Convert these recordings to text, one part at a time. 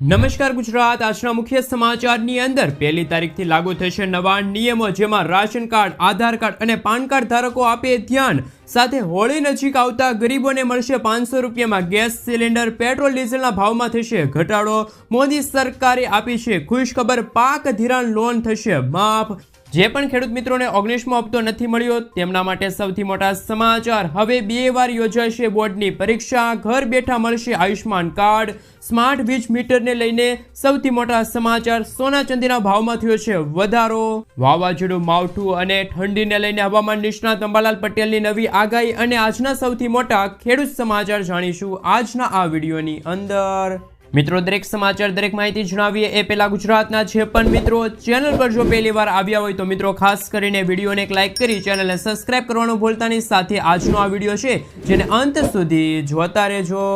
નમસ્કાર ગુજરાત. આજના મુખ્ય સમાચારની અંદર પહેલી તારીખથી લાગુ થશે નવા નિયમો જેમાં રાશન કાર્ડ, આધાર કાર્ડ અને પાન કાર્ડ ધારકો આપે ધ્યાન. સાથે હોળી નજીક આવતા ગરીબોને મળશે પાંચસો રૂપિયામાં ગેસ સિલિન્ડર, પેટ્રોલ, ડીઝલના ભાવમાં થશે ઘટાડો. મોદી સરકારે આપી છે ખુશ ખબર પાક ધિરાણ લોન થશે. માફ જે પણ ખેડૂત મિત્રોને ઓગણીસમો હપ્તો નથી મળ્યો, તેમના માટે સૌથી મોટા સમાચાર. હવે બે વાર યોજાશે બોર્ડની પરીક્ષા. ઘર બેઠા મળશે આયુષ્માન કાર્ડ. સ્માર્ટ વીજ મીટરને લઈને સૌથી મોટા સમાચાર સોના ચાંદીના ભાવમાં થયો છે વધારો. વાવાઝોડું, માવઠું અને ઠંડીને લઈને હવામાન નિષ્ણાત અંબાલાલ પટેલની નવી આગાહી અને આજના સૌથી મોટા ખેડૂત સમાચાર જાણીશું આજના આ વિડીયોની અંદર. મિત્રો, દરેક સમાચાર, દરેક માહિતી જણાવીએ એ પહેલાં ગુજરાતના જે પણ મિત્રો ચેનલ પર જો પહેલી વાર આવ્યા હોય તો મિત્રો, ખાસ કરીને વિડીયોને એક લાઇક કરી ચેનલને સબસ્ક્રાઇબ કરવાનું ભૂલતાની સાથે આજનો આ વીડિયો છે, જેને અંત સુધી જોતા રહેજો.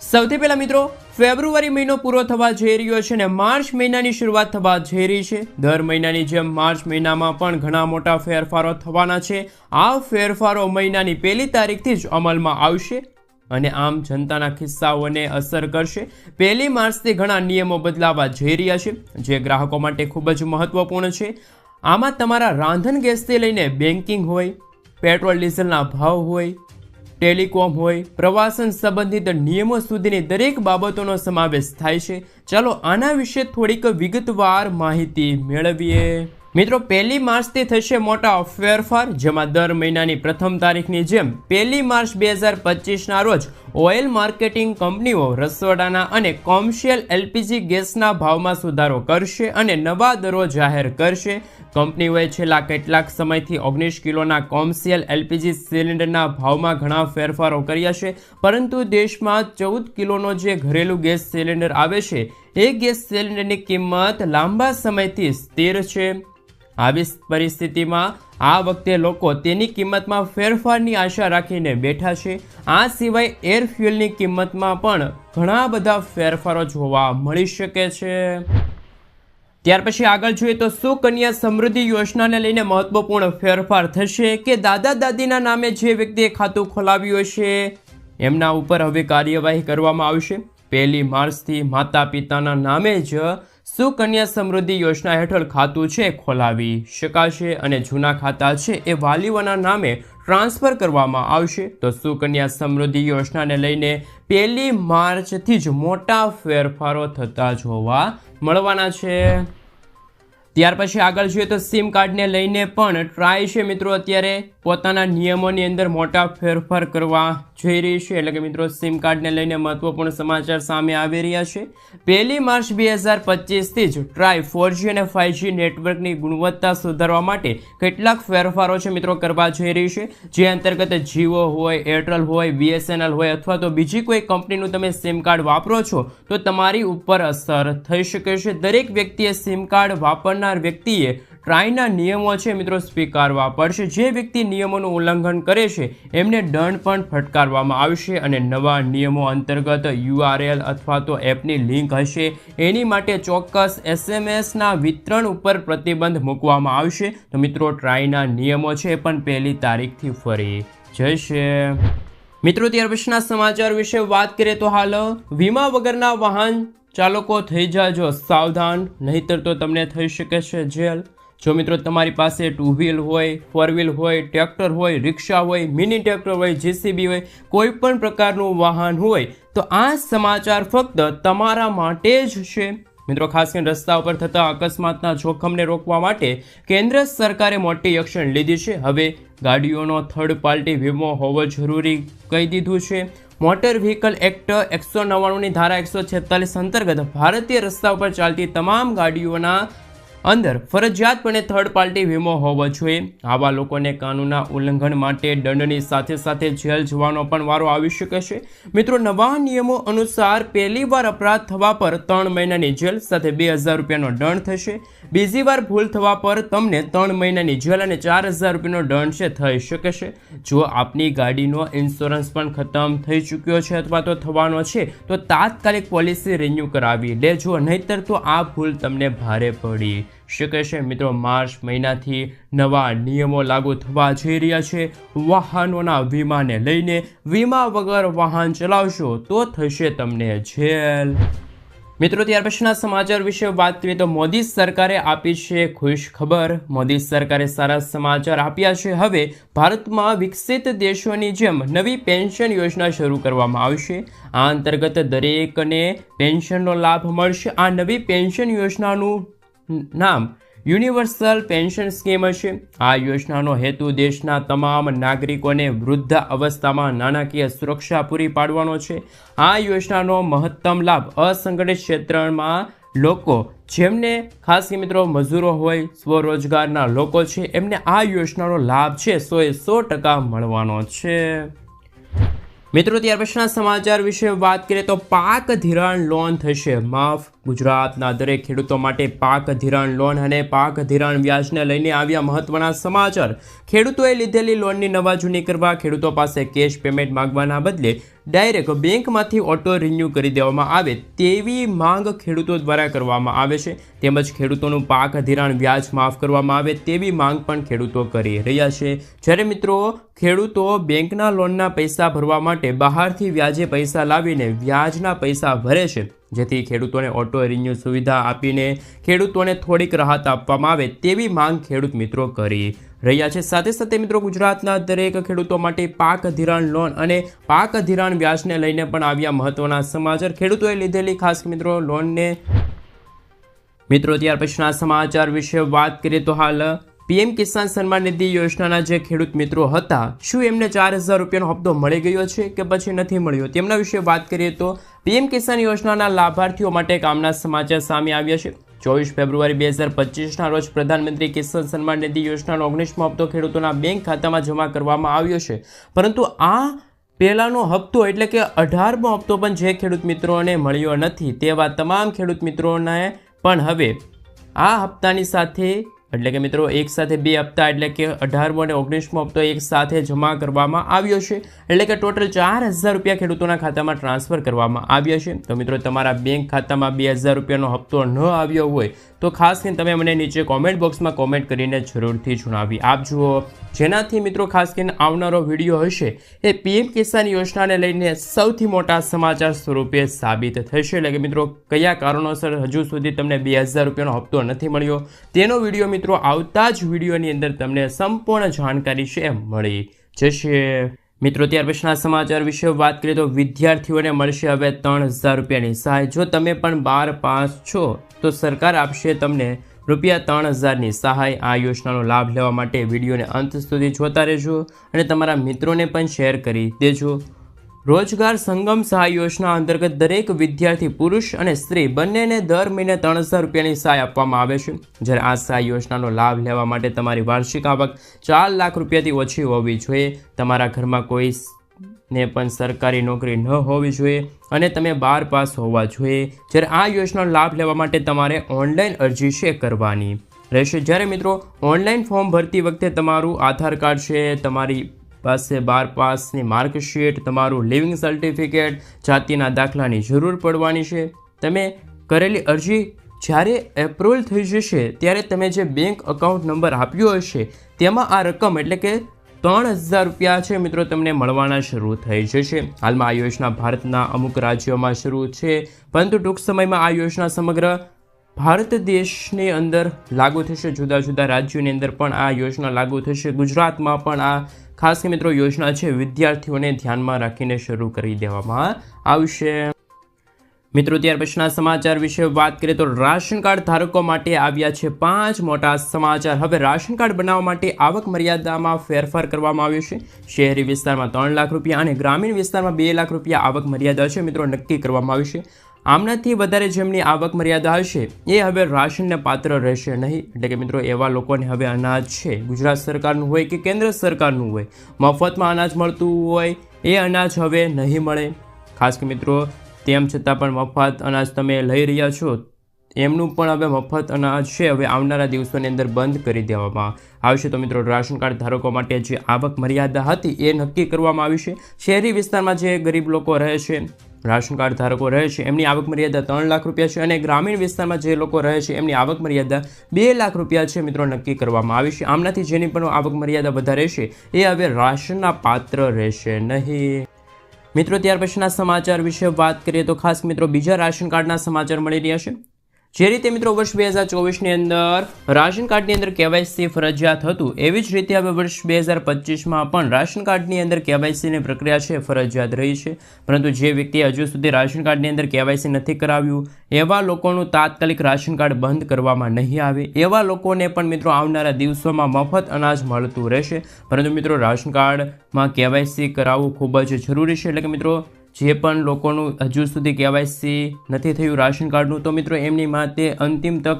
સૌથી પહેલા મિત્રો, ફેબ્રુઆરી મહિનો પૂરો થવા જઈ રહ્યો છે અને માર્ચ મહિનાની શરૂઆત થવા જઈ રહી છે. દર મહિનાની જેમ માર્ચ મહિનામાં પણ ઘણા મોટા ફેરફારો થવાના છે. આ ફેરફારો મહિનાની પહેલી તારીખથી જ અમલમાં આવશે. અને આમ જનતાના ખિસ્સાઓને અસર કરશે. પહેલી માર્ચથી ઘણા નિયમો બદલાવા જઈ રહ્યા છે, જે ગ્રાહકો માટે ખૂબ જ મહત્વપૂર્ણ છે. આમાં તમારા રાંધણ ગેસથી લઈને બેન્કિંગ હોય, પેટ્રોલ, ડીઝલના ભાવ હોય, ટેલિકોમ હોય, પ્રવાસન સંબંધિત નિયમો સુધીની દરેક બાબતોનો સમાવેશ થાય છે. ચાલો આના વિશે થોડીક વિગતવાર માહિતી મેળવીએ. મિત્રો, પહેલી માર્ચથી થશે મોટા ફેરફાર, જેમાં દર મહિનાની પ્રથમ તારીખની જેમ પહેલી માર્ચ બે હજાર પચીસના રોજ ઓઇલ માર્કેટિંગ કંપનીઓ રસોડાના અને કોમર્શિયલ એલપીજી ગેસના ભાવમાં સુધારો કરશે અને નવા દરો જાહેર કરશે. કંપનીઓએ છેલ્લા કેટલાક સમયથી ઓગણીસ કિલોના કોમર્શિયલ એલપીજી સિલિન્ડરના ભાવમાં ઘણા ફેરફારો કર્યા છે, પરંતુ દેશમાં ચૌદ કિલોનો જે ઘરેલું ગેસ સિલિન્ડર આવે છે, એ ગેસ સિલિન્ડરની કિંમત લાંબા સમયથી સ્થિર છે. આવી પરિસ્થિતિમાં આ વખતે લોકો તેની કિંમતમાં ફેરફારની આશા રાખીને બેઠા છે. આ સિવાય એર ફ્યુલની કિંમતમાં પણ ઘણા બધા ફેરફારો જોવા મળી શકે છે. ત્યાર પછી આગળ જોઈએ તો સુકન્યા સમૃદ્ધિ યોજનાને લઈને મહત્વપૂર્ણ ફેરફાર થશે કે દાદા દાદીના નામે જે વ્યક્તિએ ખાતું ખોલાવ્યું હશે, એમના ઉપર હવે કાર્યવાહી કરવામાં આવશે. પહેલી માર્ચથી માતા પિતાના નામે જ સુકન્યા સમૃદ્ધિ યોજના હેઠળ ખાતું છે, ખોલાવી શકાશે અને જૂના ખાતા છે એ વાલીઓના નામે ટ્રાન્સફર કરવામાં આવશે. તો સુકન્યા સમૃદ્ધિ યોજનાને લઈને પહેલી માર્ચથી જ મોટા ફેરફારો થતા જોવા મળવાના છે. ત્યાર પછી આગળ જોઈએ તો સિમ કાર્ડને લઈને પણ ટ્રાય છે મિત્રો. અત્યારે પોતાના નિયમોની અંદર મોટા ફેરફાર કરવા જઈ છે. એટલે કે મિત્રો સિમ કાર્ડને લઈને મહત્વપૂર્ણ સમાચાર સામે આવી રહ્યા છે. પહેલી માર્ચ બે હજાર પચીસથી જ ટ્રાય ફોરજી અને ફાઇવજી નેટવર્કની ગુણવત્તા સુધારવા માટે કેટલાક ફેરફારો છે મિત્રો કરવા જઈ રહી છે. જે અંતર્ગત જીઓ હોય, એરટેલ હોય, બીએસએનએલ હોય અથવા તો બીજી કોઈ કંપનીનું તમે સિમ કાર્ડ વાપરો છો, તો તમારી ઉપર અસર થઈ શકે છે. દરેક વ્યક્તિએ સિમ કાર્ડ વાપરનાર વ્યક્તિએ ટ્રાયના નિયમો છે મિત્રો સ્વીકારવા પડશે. જે વ્યક્તિ નિયમોનું ઉલ્લંઘન કરે છે, એમને દંડ પણ ફટકારવામાં આવશે અને નવા નિયમો અંતર્ગત યુઆરએલ અથવા તો એપની લિંક હશે. એની માટે ચોક્કસ એસએમએસના વિતરણ ઉપર પ્રતિબંધ મૂકવામાં આવશે. તો મિત્રો ટ્રાયના નિયમો છે એ પણ પહેલી તારીખથી ફરી જશે. મિત્રો, ત્યાર પછીના સમાચાર વિશે વાત કરીએ તો હાલ વીમા વગરના વાહન ચાલકો થઈ જાજો સાવધાન, નહીતર તો તમને થઈ શકે છે જેલ. જો મિત્રો તમારી પાસે ટુ વ્હીલ હોય ફોર વ્હીલ હોય ટ્રેક્ટર હોય રિક્ષા હોય મિની ટ્રેક્ટર હોય જેસીબી હોય કોઈ પણ પ્રકારનું વાહન હોય, તો આ સમાચાર ફક્ત તમારા માટે જ છે. મિત્રો, ખાસ કરીને રસ્તા ઉપર થતા અકસ્માતના જોખમને રોકવા માટે કેન્દ્ર સરકારે મોટી એક્શન લીધી છે. હવે ગાડીઓનો થર્ડ પાર્ટી વીમો હોવો જરૂરી કહી દીધું છે. મોટર વ્હીકલ એક્ટ એકસો નવ્વાણુંની ધારા એકસો છેતાલીસ અંતર્ગત ભારતીય રસ્તા ઉપર ચાલતી તમામ ગાડીઓના અંદર ફરજિયાતપણે થર્ડ પાર્ટી વીમો હોવો જોઈએ. આવા લોકોને કાનૂનના ઉલ્લંઘન માટે દંડની સાથે સાથે જેલ જવાનો પણ વારો આવી શકે છે. મિત્રો, નવા નિયમો અનુસાર પહેલી વાર અપરાધ થવા પર ત્રણ મહિનાની જેલ સાથે બે હજાર રૂપિયાનો દંડ થશે. બીજી વાર ભૂલ થવા પર તમને ત્રણ મહિનાની જેલ અને ચાર હજાર રૂપિયાનો દંડ છે, થઈ શકે છે. જો આપની ગાડીનો ઇન્સ્યોરન્સ પણ ખતમ થઈ ચૂક્યો છે અથવા તો થવાનો છે, તો તાત્કાલિક પોલિસી રિન્યૂ કરાવી લેજો નહીતર તો આ ભૂલ તમને ભારે પડી શકે છે? મિત્રો, માર્ચ મહિનાથી નવા નિયમો લાગુ થવા જઈ રહ્યા છે. વાહનોના વીમાને લઈને વીમા વગર વાહન ચલાવશો તો થશે તમને જેલ. મિત્રો, ત્યાર પછીના સમાચાર વિશે વાત કરીએ તો મોદી સરકારે આપી છે ખુશ ખબર. મોદી સરકારે સારા સમાચાર આપ્યા છે. હવે ભારતમાં વિકસિત દેશોની જેમ નવી પેન્શન યોજના શરૂ કરવામાં આવશે. આ અંતર્ગત દરેકને પેન્શનનો લાભ મળશે. આ નવી પેન્શન યોજનાનું નામ યુનિવર્સલ પેન્શન સ્કીમ હશે. આ યોજનાનો હેતુ દેશના તમામ નાગરિકોને વૃદ્ધ અવસ્થામાં નાણાકીય સુરક્ષા પૂરી પાડવાનો છે. આ યોજનાનો મહત્તમ લાભ અસંગઠિત ક્ષેત્રમાં લોકો, જેમને ખાસ કે મિત્રો મજૂરો હોય, સ્વરોજગારના લોકો છે, એમને આ યોજનાનો લાભ છે, સો એ સો ટકા મળવાનો છે. મિત્રો, ત્યાર પછીના સમાચાર વિશે વાત કરીએ તો પાક ધિરાણ લોન થશે. માફ ગુજરાતના દરેક ખેડૂતો માટે પાક ધિરાણ લોન અને પાક ધિરાણ વ્યાજને લઈને આવ્યા મહત્વના સમાચાર. ખેડૂતોએ લીધેલી લોનની નવા જૂની કરવા ખેડૂતો પાસે કેશ પેમેન્ટ માંગવાના બદલે ડાયરેક્ટ બેંકમાંથી ઓટો રિન્યૂ કરી દેવામાં આવે તેવી માંગ ખેડૂતો દ્વારા કરવામાં આવે છે. તેમજ ખેડૂતોનું પાક ધિરાણ વ્યાજ માફ કરવામાં આવે તેવી માંગ પણ ખેડૂતો કરી રહ્યા છે. જ્યારે મિત્રો, ખેડૂતો બેંકના લોનના પૈસા ભરવા માટે બહારથી વ્યાજે પૈસા લાવીને વ્યાજના પૈસા ભરે છે. જેથી ખેડૂતોને ઓટો રિન્યૂ સુવિધા આપીને ખેડૂતોને થોડીક રાહત આપવામાં આવે તેવી માંગ ખેડૂત મિત્રો કરી રહ્યા છે. સાથે સાથે મિત્રો ગુજરાતના દરેક ખેડૂતો માટે પાક ધિરાણ લોન અને પાક ધિરાણ વ્યાજને લઈને પણ આવ્યા મહત્વના સમાચાર. ખેડૂતોએ લીધેલી ખાસ મિત્રો લોનને મિત્રો ત્યાર પછીના સમાચાર વિશે વાત કરીએ તો હાલ પીએમ કિસાન સન્માન નિધિ યોજનાના જે ખેડૂત મિત્રો હતા, શું એમને ચાર હજાર રૂપિયાનો હપ્તો મળી ગયો છે કે પછી નથી મળ્યો? તેમના વિશે વાત કરીએ તો પીએમ કિસાન યોજનાના લાભાર્થીઓ માટે કામના સમાચાર સામે આવ્યા છે. ચોવીસ ફેબ્રુઆરી બે હજાર પચીસના રોજ પ્રધાનમંત્રી કિસાન સન્માન નિધિ યોજનાનો ઓગણીસમો હપ્તો ખેડૂતોના બેંક ખાતામાં જમા કરવામાં આવ્યો છે. પરંતુ આ પહેલાંનો હપ્તો એટલે કે અઢારમો હપ્તો પણ જે ખેડૂત મિત્રોને મળ્યો નથી, તેવા તમામ ખેડૂત મિત્રોને પણ હવે આ હપ્તાની સાથે એટલે કે મિત્રો, એક સાથે બે હપ્તા એટલે કે અઢારમો અને ઓગણીસમો હપ્તો એક સાથે જમા કરવામાં આવ્યો છે. એટલે કે ટોટલ ચાર હજાર રૂપિયા ખેડૂતોના ખાતામાં ટ્રાન્સફર કરવામાં આવ્યા છે. તો મિત્રો, તમારા બેંક ખાતામાં બે હજાર રૂપિયાનો હપ્તો ન આવ્યો હોય તો ખાસ કરીને તમે મને નીચે કોમેન્ટ બોક્સમાં કોમેન્ટ કરીને જરૂરથી જણાવી આપજો. જેનાથી મિત્રો ખાસ કરીને આવનારો વીડિયો હશે એ પીએમ કિસાન યોજનાને લઈને સૌથી મોટા સમાચાર સ્વરૂપે સાબિત થશે. એટલે કે મિત્રો કયા કારણોસર હજુ સુધી તમને બે હજાર રૂપિયાનો હપ્તો નથી મળ્યો, તેનો વીડિયો મિત્રો આવતા જ વિડીયોની અંદર તમને સંપૂર્ણ જાણકારી છે મળી જશે. મિત્રો, ત્યાર પછીના સમાચાર વિશે વાત કરીએ તો વિદ્યાર્થીઓને મળશે હવે ત્રણ હજાર રૂપિયાની સહાય. જો તમે પણ બાર પાસ છો, તો સરકાર આપશે તમને રૂપિયા ત્રણ હજારની સહાય. આ યોજનાનો લાભ લેવા માટે વિડીયોને અંત સુધી જોતા રહેજો અને તમારા મિત્રોને પણ શેર કરી દેજો. રોજગાર સંગમ સહાય યોજના અંતર્ગત દરેક વિદ્યાર્થી પુરુષ અને સ્ત્રી બંનેને દર મહિને ત્રણ હજાર રૂપિયાની સહાય આપવામાં આવે છે. જ્યારે આ સહાય યોજનાનો લાભ લેવા માટે તમારી વાર્ષિક આવક ચાર લાખ રૂપિયાથી ઓછી હોવી જોઈએ. તમારા ઘરમાં કોઈ ને પણ સરકારી નોકરી ન હોવી જોઈએ અને તમે બાર પાસ હોવા જોઈએ. જ્યારે આ યોજનાનો લાભ લેવા માટે તમારે ઓનલાઈન અરજી છે કરવાની રહેશે. જ્યારે મિત્રો, ઓનલાઈન ફોર્મ ભરતી વખતે તમારું આધાર કાર્ડ છે, તમારી પાસે બાર પાસની માર્કશીટ તમારું લિવિંગ સર્ટિફિકેટ, જાતિના દાખલાની જરૂર પડવાની છે. તમે કરેલી અરજી જ્યારે એપ્રુવલ થઈ જશે, ત્યારે તમે જે બેંક અકાઉન્ટ નંબર આપ્યો હશે, તેમાં આ રકમ એટલે કે ત્રણ હજાર રૂપિયા છે મિત્રો, તમને મળવાના શરૂ થઈ જશે. હાલમાં આ યોજના ભારતના અમુક રાજ્યોમાં શરૂ છે, પરંતુ ટૂંક સમયમાં આ યોજના સમગ્ર ભારત દેશની અંદર લાગુ થશે. જુદા જુદા રાજ્યોની અંદર પણ આ યોજના લાગુ થશે. ગુજરાતમાં પણ આ ખાસ મિત્રો, યોજના છે, વિદ્યાર્થીઓને ધ્યાનમાં રાખીને શરૂ કરી દેવામાં આવશે. મિત્રો, ત્યાર પછીના સમાચાર વિશે વાત કરીએ તો રાશન કાર્ડ ધારકો માટે આવ્યા છે પાંચ મોટા સમાચાર. હવે રાશન કાર્ડ બનાવવા માટે આવક મર્યાદામાં ફેરફાર કરવામાં આવ્યો છે. શહેરી વિસ્તારમાં ત્રણ લાખ રૂપિયા અને ગ્રામીણ વિસ્તારમાં બે લાખ રૂપિયા આવક મર્યાદા છે. મિત્રો, નક્કી કરવામાં આવી છે. આમનાથી વધારે જેમની આવક મર્યાદા હશે, એ હવે રાશનને પાત્ર રહેશે નહીં. એટલે કે મિત્રો, એવા લોકોને હવે અનાજ છે. ગુજરાત સરકારનું હોય કે કેન્દ્ર સરકારનું હોય, મફતમાં અનાજ મળતું હોય, એ અનાજ હવે નહીં મળે. ખાસ કે મિત્રો, તેમ છતાં પણ મફત અનાજ તમે લઈ રહ્યા છો, એમનું પણ હવે મફત અનાજ છે, હવે આવનારા દિવસોની અંદર બંધ કરી દેવામાં આવશે. તો મિત્રો, રાશન કાર્ડ ધારકો માટે જે આવક મર્યાદા હતી, એ નક્કી કરવામાં આવી છે. શહેરી વિસ્તારમાં જે ગરીબ લોકો રહે છે રાશન કાર્ડ ધારકો રહે છે, એમની આવક મર્યાદા ત્રણ લાખ રૂપિયા છે અને ગ્રામીણ વિસ્તારમાં જે લોકો રહે છે, એમની આવક મર્યાદા બે લાખ રૂપિયા છે મિત્રો નક્કી કરવામાં આવી છે. આમનાથી જેની પણ આવક મર્યાદા વધારે છે, એ હવે રાશનના પાત્ર રહેશે નહીં. મિત્રો, ત્યાર પછીના સમાચાર વિશે વાત કરીએ તો ખાસ મિત્રો બીજા રાશન કાર્ડના સમાચાર મળી રહ્યા છે. જે રીતે મિત્રો વર્ષ બે હજાર ચોવીસની અંદર રાશન કાર્ડની અંદર કેવાયસી ફરજિયાત હતું, એવી જ રીતે હવે વર્ષ બે હજાર પચીસમાં પણ રાશન કાર્ડની અંદર કેવાયસીની પ્રક્રિયા છે, ફરજિયાત રહી છે. પરંતુ જે વ્યક્તિએ હજુ સુધી રાશન કાર્ડની અંદર કેવાયસી નથી કરાવ્યું, એવા લોકોનું તાત્કાલિક રાશન કાર્ડ બંધ કરવામાં નહીં આવે, એવા લોકોને પણ મિત્રો આવનારા દિવસોમાં મફત અનાજ મળતું રહેશે. પરંતુ મિત્રો રાશન કાર્ડમાં કેવાયસી કરાવવું ખૂબ જ જરૂરી છે. એટલે કે મિત્રો જે પણ લોકોનું હજુ સુધી કેવાયસી નથી થયું રાશન કાર્ડનું, તો મિત્રો એમની માટે અંતિમ તક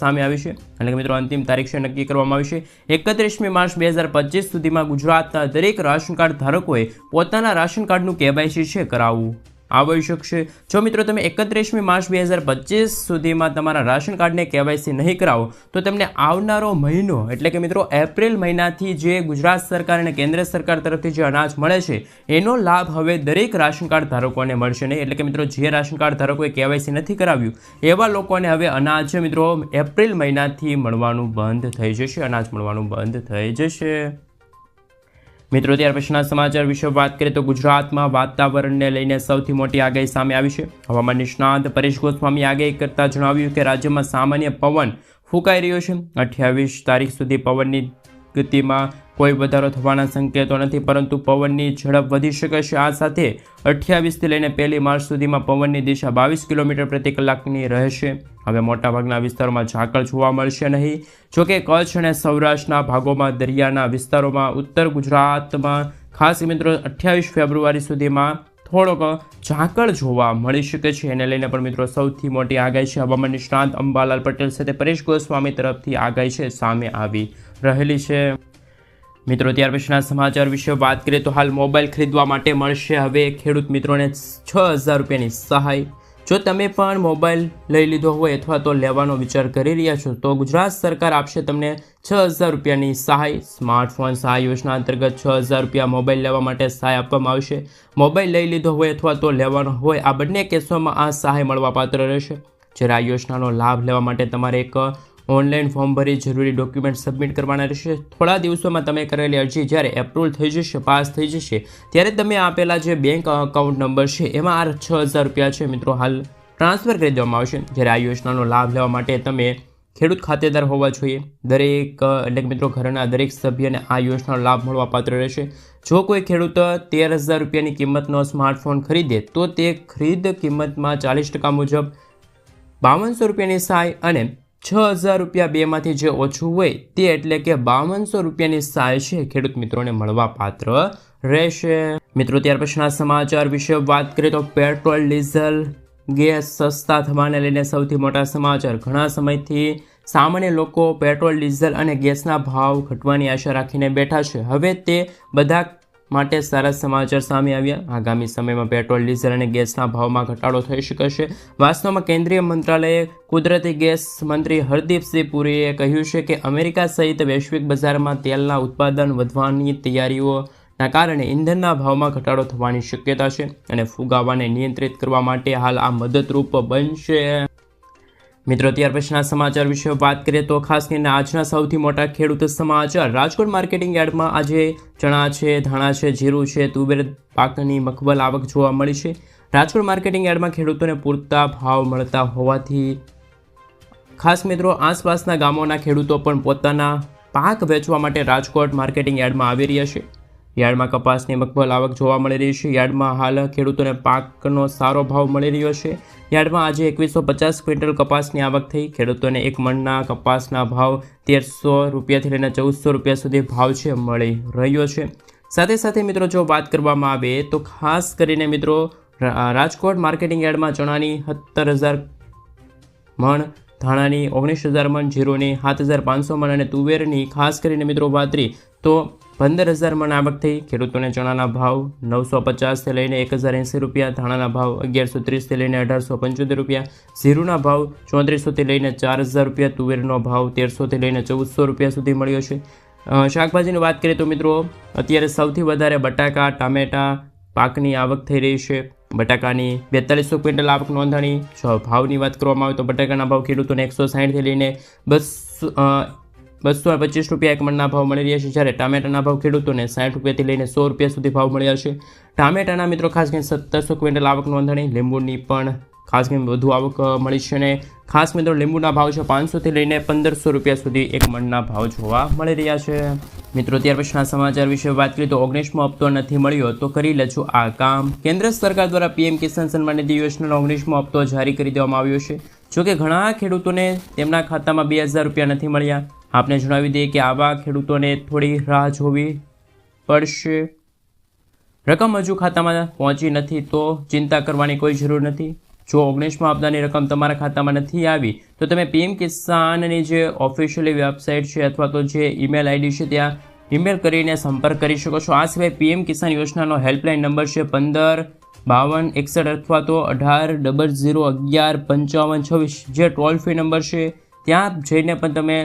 સામે આવી છે. એટલે કે મિત્રો અંતિમ તારીખ છે, નક્કી કરવામાં આવી છે. એકત્રીસમી માર્ચ બે હજાર પચીસ સુધીમાં ગુજરાતના દરેક રાશન કાર્ડ ધારકોએ પોતાના રાશન કાર્ડનું કેવાયસી છે કરાવવું. આવશ્યક છે જો મિત્રો તમે એકત્રીસમી માર્ચ બે હજાર પચીસ સુધીમાં તમારા રાશન કાર્ડને કેવાયસી નહીં કરાવો, તો તમને આવનારો મહિનો, એટલે કે મિત્રો એપ્રિલ મહિનાથી જે ગુજરાત સરકાર અને કેન્દ્ર સરકાર તરફથી જે અનાજ મળે છે, એનો લાભ હવે દરેક રાશન કાર્ડ ધારકોને મળશે નહીં. એટલે કે મિત્રો જે રાશન કાર્ડ ધારકોએ કેવાયસી નથી કરાવ્યું, એવા લોકોને હવે અનાજ મિત્રો એપ્રિલ મહિનાથી મળવાનું બંધ થઈ જશે. અનાજ મળવાનું બંધ થઈ જશે. મિત્રો, ત્યાર પછીના સમાચાર વિશે વાત કરીએ તો ગુજરાતમાં વાતાવરણને લઈને સૌથી મોટી આગાહી સામે આવી છે. હવામાન નિષ્ણાંત પરેશ ગોસ્વામી આગાહી કરતા જણાવ્યું કે રાજ્યમાં સામાન્ય પવન ફૂંકાઈ રહ્યો છે. અઠ્યાવીસ તારીખ સુધી પવનની ગતિમાં કોઈ વધારો થવાના સંકેતો નથી, પરંતુ પવનની ઝડપ વધી શકે છે. આ સાથે અઠ્યાવીસથી લઈને પહેલી માર્ચ સુધીમાં પવનની દિશા બાવીસ કિલોમીટર પ્રતિ કલાકની રહેશે. હવે મોટાભાગના વિસ્તારોમાં ઝાકળ જોવા મળશે નહીં. જોકે કચ્છ અને સૌરાષ્ટ્રના ભાગોમાં, દરિયાના વિસ્તારોમાં, ઉત્તર ગુજરાતમાં, ખાસ મિત્રો અઠ્યાવીસ ફેબ્રુઆરી સુધીમાં થોડોક ઝાકળ જોવા મળી શકે છે. એને લઈને પણ મિત્રો સૌથી મોટી આગાહી છે. હવામાન નિષ્ણાંત અંબાલાલ પટેલ સાથે પરેશ ગોસ્વામી તરફથી આગાહી છે. સામે આવી રહેલી છે. મિત્રો, ત્યાર પછીના સમાચાર વિશે વાત કરીએ તો હાલ મોબાઈલ ખરીદવા માટે મળશે હવે ખેડૂત મિત્રોને છ હજાર રૂપિયાની સહાય. જો તમે પણ મોબાઈલ લઈ લીધો હોય અથવા તો લેવાનો વિચાર કરી રહ્યા છો, તો ગુજરાત સરકાર આપશે તમને છ હજાર રૂપિયાની સહાય. સ્માર્ટફોન સહાય યોજના અંતર્ગત છ હજાર રૂપિયા મોબાઈલ લેવા માટે સહાય આપવામાં આવશે. મોબાઈલ લઈ લીધો હોય અથવા તો લેવાનો હોય, આ બંને કેસોમાં આ સહાય મળવાપાત્ર રહેશે. જ્યારે આ યોજનાનો લાભ લેવા માટે તમારે એક ઓનલાઈન ફોર્મ ભરી જરૂરી ડોક્યુમેન્ટ સબમિટ કરવાના રહેશે. થોડા દિવસોમાં તમે કરેલી અરજી જ્યારે એપ્રુવલ થઈ જશે, પાસ થઈ જશે, ત્યારે તમે આપેલા જે બેંક અકાઉન્ટ નંબર છે, એમાં આ છ હજાર રૂપિયા છે મિત્રો. હાલ ટ્રાન્સફર કરી દેવામાં આવશે. જ્યારે આ યોજનાનો લાભ લેવા માટે તમે ખેડૂત ખાતેદાર હોવા જોઈએ. દરેક, એટલે કે મિત્રો ઘરના દરેક સભ્યને આ યોજનાનો લાભ મળવા પાત્ર રહેશે. જો કોઈ ખેડૂત તેર હજાર રૂપિયાની કિંમતનો સ્માર્ટફોન ખરીદે, તો તે ખરીદ કિંમતમાં ચાલીસ ટકા મુજબ બાવનસો રૂપિયાની સહાય અને છ હજાર રૂપિયા બેમાંથી જે ઓછું હોય તે એટલે કે બાવનસો રૂપિયાની સહાય છે ખેડૂત મિત્રોને મળવા પાત્ર રહેશે. મિત્રો, ત્યાર પછીના સમાચાર વિશે વાત કરીએ તો પેટ્રોલ, ડીઝલ, ગેસ સસ્તા થવાને લઈને સૌથી મોટા સમાચાર. ઘણા સમયથી સામાન્ય લોકો પેટ્રોલ, ડીઝલ અને ગેસના ભાવ ઘટવાની આશા રાખીને બેઠા છે. હવે તે બધા માટે સારા સમાચાર સામે આવ્યા. આગામી સમયમાં પેટ્રોલ, ડીઝલ અને ગેસના ભાવમાં ઘટાડો થઈ શકે છે વાસ્તવમાં કેન્દ્રીય મંત્રાલયે કુદરતી ગેસ મંત્રી હરદીપસિંહ પુરીએ કહ્યું છે કે અમેરિકા સહિત વૈશ્વિક બજારમાં તેલના ઉત્પાદન વધવાની તૈયારીઓના કારણે ઇંધણના ભાવમાં ઘટાડો થવાની શક્યતા છે અને ફુગાવાને નિયંત્રિત કરવા માટે હાલ આ મદદરૂપ બનશે. મિત્રો, ત્યાર પછીના સમાચાર વિશે વાત કરીએ તો ખાસ કરીને આજના સૌથી મોટા ખેડૂત સમાચાર. રાજકોટ માર્કેટિંગ યાર્ડમાં આજે ચણા છે, ધાણા છે, જીરું છે, તુવેર, પાકની મકબલ આવક જોવા મળી છે. રાજકોટ માર્કેટિંગ યાર્ડમાં ખેડૂતોને પૂરતા ભાવ મળતા હોવાથી ખાસ મિત્રો, આસપાસના ગામોના ખેડૂતો પણ પોતાના પાક વેચવા માટે રાજકોટ માર્કેટિંગ યાર્ડમાં આવી રહ્યા છે. યાર્ડમાં કપાસની મકબલ આવક જોવા મળી રહી છે. યાર્ડમાં હાલ ખેડૂતોને પાકનો સારો ભાવ મળી રહ્યો છે. યાર્ડમાં આજે એકવીસો પચાસ ક્વિન્ટલ કપાસની આવક થઈ. ખેડૂતોને એક મણના કપાસના ભાવ તેરસો રૂપિયાથી લઈને ચૌદસો રૂપિયા સુધી ભાવ છે, મળી રહ્યો છે. સાથે સાથે મિત્રો, જો વાત કરવામાં આવે તો ખાસ કરીને મિત્રો રાજકોટ માર્કેટિંગ યાર્ડમાં ચણાની સત્તર હજાર મણ, ધાણાની ઓગણીસ હજાર મણ, જીરોની સાત હજાર પાંચસો મણ અને તુવેરની ખાસ કરીને મિત્રો વાતરી તો પંદર હજાર મણ આવક થઈ. ખેડૂતોને ચણાના ભાવ નવસો પચાસથી લઈને એક હજાર એંસી રૂપિયા, ધાણાના ભાવ અગિયારસો ત્રીસથી લઈને અઢારસો પંચોતેર રૂપિયા ઝીરુના ભાવ ચોત્રીસોથી લઈને ચાર હજાર રૂપિયા, તુવેરનો ભાવ તેરસોથી લઈને ચૌદસો રૂપિયા સુધી મળ્યો છે. શાકભાજીની વાત કરીએ તો મિત્રો, અત્યારે સૌથી વધારે બટાકા, ટામેટા પાકની આવક થઈ રહી છે. બટાકાની બેતાલીસો ક્વિન્ટલ આવક નોંધાણી. જો ભાવની વાત કરવામાં આવે તો બટાકાના ભાવ ખેડૂતોને એકસો સાઠથી લઈને બસ બસો પચીસ રૂપિયા એક મણના ભાવ મળી રહ્યા છે. જ્યારે ટામેટાના ભાવ ખેડૂતોને સાઠ રૂપિયાથી લઈને સો રૂપિયા સુધી ભાવ મળ્યા છે. ટામેટાના મિત્રો ખાસ કરીને સત્તરસો ક્વિન્ટલ આવક નોંધાણી લીંબુની પણ ખાસ કરીને વધુ આવક મળી છે અને ખાસ મિત્રો, લીંબુના ભાવ છે પાંચસોથી લઈને પંદરસો રૂપિયા સુધી એક મણના ભાવ જોવા મળી રહ્યા છે. મિત્રો, ત્યાર પછીના સમાચાર વિશે વાત કરીએ તો ઓગણીસમો હપ્તો નથી મળ્યો તો કરી લેજો આ કામ. કેન્દ્ર સરકાર દ્વારા પીએમ કિસાન સન્માન નિધિ યોજનાનો ઓગણીસમો હપ્તો જારી કરી દેવામાં આવ્યો છે. જોકે ઘણા ખેડૂતોને તેમના ખાતામાં બે હજાર રૂપિયા નથી મળ્યા. આપને જણાવી દઈએ કે આવા ખેડૂતોને થોડી રાહ જોવી પડશે. રકમ હજુ ખાતામાં પહોંચી નથી તો ચિંતા કરવાની કોઈ જરૂર નથી. જો ઓગણીસમાં હપ્તાની રકમ તમારા ખાતામાં નથી આવી, તો તમે પીએમ કિસાનની જે ઓફિશિયલી વેબસાઇટ છે અથવા તો જે ઈમેલ આઈડી છે ત્યાં ઈમેલ કરીને સંપર્ક કરી શકો છો. આ સિવાય પીએમ કિસાન યોજનાનો હેલ્પલાઇન નંબર છે પંદર, બાવન, એકસઠ અથવા તો અઢાર, ડબલ ઝીરો, અગિયાર, પંચાવન, છવ્વીસ. જે ટોલ ફ્રી નંબર છે ત્યાં જઈને પણ તમે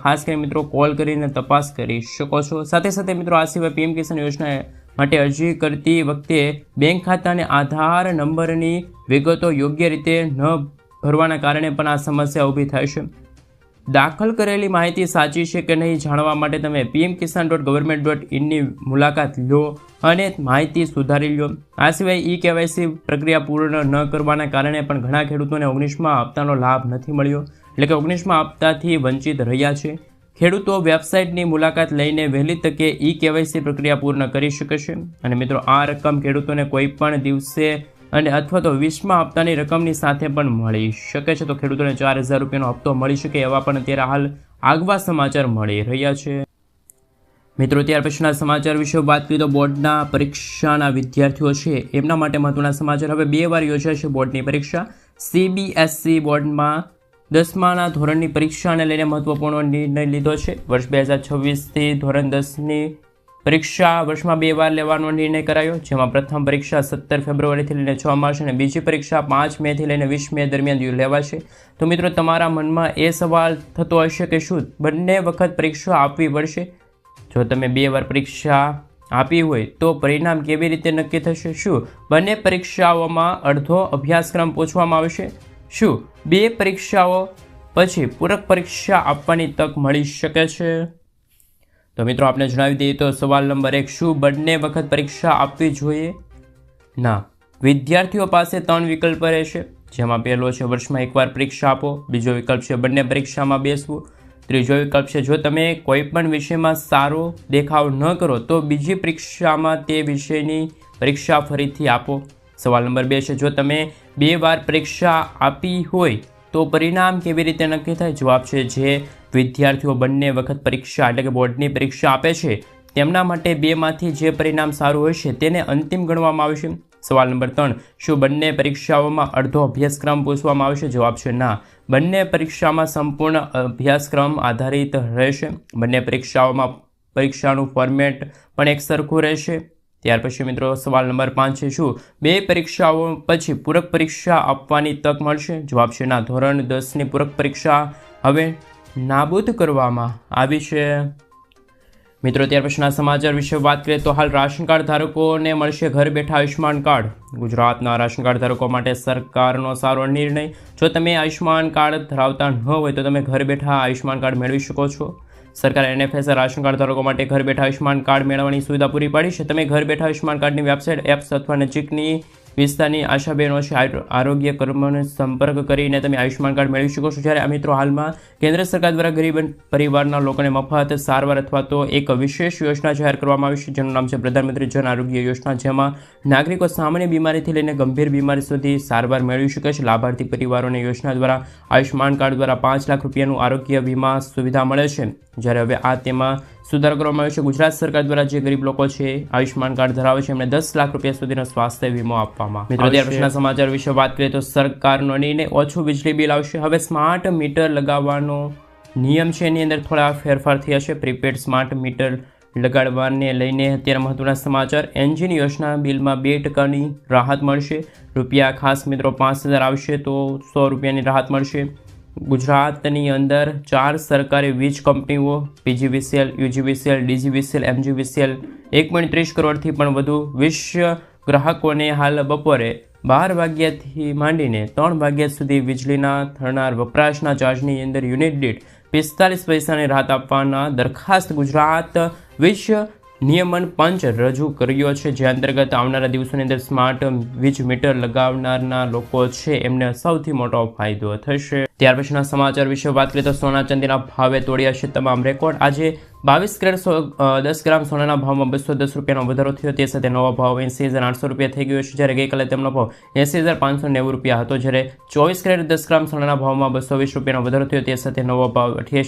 ખાસ કરીને મિત્રો કોલ કરીને તપાસ કરી શકો છો. સાથે સાથે મિત્રો આ સિવાય પીએમ કિસાન યોજના માટે અરજી કરતી વખતે બેંક ખાતા અને આધાર નંબરની વિગતો યોગ્ય રીતે ન ભરવાના કારણે પણ આ સમસ્યા ઊભી થાય છે. દાખલ કરેલી માહિતી સાચી છે કે નહીં જાણવા માટે તમે PM Kisan dot government dot ઇનની મુલાકાત લો અને માહિતી સુધારી લો. આ સિવાય ઈ કેવાયસી પ્રક્રિયા પૂર્ણ ન કરવાના કારણે પણ ઘણા ખેડૂતોને ઓગણીસમાં હપ્તાનો લાભ નથી મળ્યો. એટલે કે ઓગણીસમાં હપ્તાથી વંચિત રહ્યા છે. ખેડૂતો વેબસાઇટની મુલાકાત લઈને વહેલી તકે ઈ કેવાયસી પ્રક્રિયા પૂર્ણ કરી શકે છે. અને મિત્રો, આ રકમ ખેડૂતોને કોઈ પણ દિવસે અને અથવા તો વીસમાં હપ્તાની રકમની સાથે પણ મળી શકે છે. તો ખેડૂતોને ચાર હજાર રૂપિયાનો હપ્તો મળી શકે એવા પણ અત્યારે હાલ આગવા સમાચાર મળી રહ્યા છે. મિત્રો, ત્યાર પછીના સમાચાર વિશે વાત કરીએ તો બોર્ડના પરીક્ષાના વિદ્યાર્થીઓ છે. એમના માટે મહત્વના સમાચાર હવે બે વાર યોજાશે બોર્ડની પરીક્ષા. સીબીએસસી બોર્ડમાં દસમાના ધોરણની પરીક્ષાને લઈને મહત્વપૂર્ણ નિર્ણય લીધો છે. વર્ષ બે હજાર છવ્વીસથી ધોરણ દસની પરીક્ષા વર્ષમાં બે વાર લેવાનો નિર્ણય કરાયો, જેમાં પ્રથમ પરીક્ષા સત્તર ફેબ્રુઆરીથી લઈને છ માર્ચ અને બીજી પરીક્ષા પાંચ મેથી લઈને વીસ મે દરમિયાન લેવાશે. તો મિત્રો, તમારા મનમાં એ સવાલ થતો હશે કે શું બંને વખત પરીક્ષા આપવી પડશે? જો તમે બે વાર પરીક્ષા આપી હોય, તો પરિણામ કેવી રીતે નક્કી થશે? શું બંને પરીક્ષાઓમાં અડધો અભ્યાસક્રમ પૂછવામાં આવશે? શું? બે પરીક્ષાઓ પછી પૂરક પરીક્ષા આપવાની તક મળી શકે છે? તો મિત્રો આપણે જણાવી દઈએ તો સવાલ નંબર એક, શું બંને વખત પરીક્ષા આપવી જોઈએ? ના. વિદ્યાર્થીઓ પાસે ત્રણ વિકલ્પ રહેશે જેમાં પહેલો છે, વર્ષમાં એકવાર પરીક્ષા આપો. બીજો વિકલ્પ છે, બંને પરીક્ષામાં બેસવું. ત્રીજો વિકલ્પ છે, જો તમે કોઈ પણ વિષયમાં સારો દેખાવ ન કરો, તો બીજી પરીક્ષામાં તે વિષયની પરીક્ષા ફરીથી આપો. સવાલ નંબર બે છે, જો તમે બે વાર પરીક્ષા આપી હોય તો પરિણામ કેવી રીતે નક્કી થાય? જવાબ છે જે વિદ્યાર્થીઓ બંને વખત પરીક્ષા, એટલે કે બોર્ડની પરીક્ષા આપે છે. તેમના માટે બેમાંથી જે પરિણામ સારું હોય છે તેને અંતિમ ગણવામાં આવશે સવાલ નંબર ત્રણ, શું બંને પરીક્ષાઓમાં અડધો અભ્યાસક્રમ પૂછવામાં આવશે? જવાબ છે ના. બંને પરીક્ષામાં સંપૂર્ણ અભ્યાસક્રમ આધારિત રહેશે. બંને પરીક્ષાઓમાં પરીક્ષાનું ફોર્મેટ પણ એક સરખું રહેશે. ત્યાર પછી મિત્રો સવાલ નંબર પાંચ છે, શું બે પરીક્ષાઓ પછી પૂરક પરીક્ષા આપવાની તક મળશે? જવાબ છે, ના. ધોરણ દસની પૂરક પરીક્ષા હવે નાબૂદ કરવામાં આવી છે. મિત્રો, ત્યાર પછીના સમાચાર વિશે વાત કરીએ તો હાલ રાશન કાર્ડ ધારકોને મળશે ઘર બેઠા આયુષ્યમાન કાર્ડ. ગુજરાતના રાશન કાર્ડ ધારકો માટે સરકારનો સારો નિર્ણય. જો તમે આયુષ્યમાન કાર્ડ ધરાવતા ન હોય તો તમે ઘર બેઠા આયુષ્યમાન કાર્ડ મેળવી શકો છો. સરકાર એનએફએસ રાશન કાર્ડ ધારકો માટે ઘર બેઠા આયુષ્યમાન કાર્ડ મેળવવાની સુવિધા પૂરી પાડી છે. તમે ઘર બેઠા આયુષ્યમાન કાર્ડની વેબસાઇટ, એપ્સ અથવા નજીકની વિસ્તારની આશા બહેનો છે આરો- આરોગ્ય કર્મોનો સંપર્ક કરીને તમે આયુષ્યમાન કાર્ડ મેળવી શકો છો. જ્યારે આ મિત્રો હાલમાં કેન્દ્ર સરકાર દ્વારા ગરીબ પરિવારના લોકોને મફત સારવાર અથવા તો એક વિશેષ યોજના જાહેર કરવામાં આવી છે, જેનું નામ છે પ્રધાનમંત્રી જન આરોગ્ય યોજના, જેમાં નાગરિકો સામાન્ય બીમારીથી લઈને ગંભીર બીમારી સુધી સારવાર મેળવી શકે છે. લાભાર્થી પરિવારોને યોજના દ્વારા આયુષ્યમાન કાર્ડ દ્વારા પાંચ લાખ રૂપિયાનું આરોગ્ય વીમા સુવિધા મળે છે. જ્યારે હવે આ તેમાં સુધારો કરવામાં આવ્યો છે. ગુજરાત સરકાર દ્વારા જે ગરીબ લોકો છે આયુષ્યમાન કાર્ડ ધરાવે છે એમને દસ લાખ રૂપિયા સુધીનો સ્વાસ્થ્ય વીમો આપવામાં મિત્રો ત્યાર પછીના સમાચાર વિશે વાત કરીએ તો સરકારનો નિર્ણય ઓછું વીજળી બિલ આવશે. હવે સ્માર્ટ મીટર લગાવવાનો નિયમ છે. એની અંદર થોડા ફેરફાર થયા છે. પ્રીપેડ સ્માર્ટ મીટર લગાડવાને લઈને અત્યારે મહત્વના સમાચાર. એન્જિન યોજના બિલમાં બે ટકાની રાહત મળશે. રૂપિયા ખાસ મિત્રો પાંચ હજાર આવશે તો સો રૂપિયાની રાહત મળશે. ગુજરાતની અંદર ચાર સરકારી વીજ કંપનીઓ, પીજીવીસીએલ, યુજીવીસીએલ, ડીજીવીસીએલ, એમજીવીસીએલ એક પોઈન્ટ ત્રીસ કરોડથી પણ વધુ વિશ્વ ગ્રાહકોને હાલ બપોરે બાર વાગ્યાથી માંડીને ત્રણ વાગ્યા સુધી વીજળીના થનાર વપરાશના ચાર્જની અંદર યુનિટ દીઠ પિસ્તાલીસ પૈસાની રાહત આપવાના દરખાસ્ત ગુજરાત વિશ્વ નિયમન પંચ રજૂ કર્યો છે, જે અંતર્ગત આવનારા દિવસોની અંદર સ્માર્ટ વીજ મીટર લગાવનારના લોકો છે, એમને સૌથી મોટો ફાયદો થશે. ત્યાર પછીના સમાચાર વિશે વાત કરીએ તો સોના ચાંદીના ભાવે તોડ્યા છે તમામ રેકોર્ડ. આજે બાવીસ ગ્રેડ સો દસ ગ્રામ સોનાના ભાવમાં બસો દસ રૂપિયાનો વધારો થયો. તે સાથે નવો ભાવ એંસી હજાર આઠસો રૂપિયા થઈ ગયો છે. જ્યારે ગઈકાલે તેમનો ભાવ એંસી હજાર પાંચસો નેવું રૂપિયા હતો. જ્યારે ચોવીસ ગ્રેડ દસ ગ્રામ સોનાના ભાવમાં બસો વીસ રૂપિયાનો વધારો થયો. તે સાથે નવો ભાવ અઠ્યાસી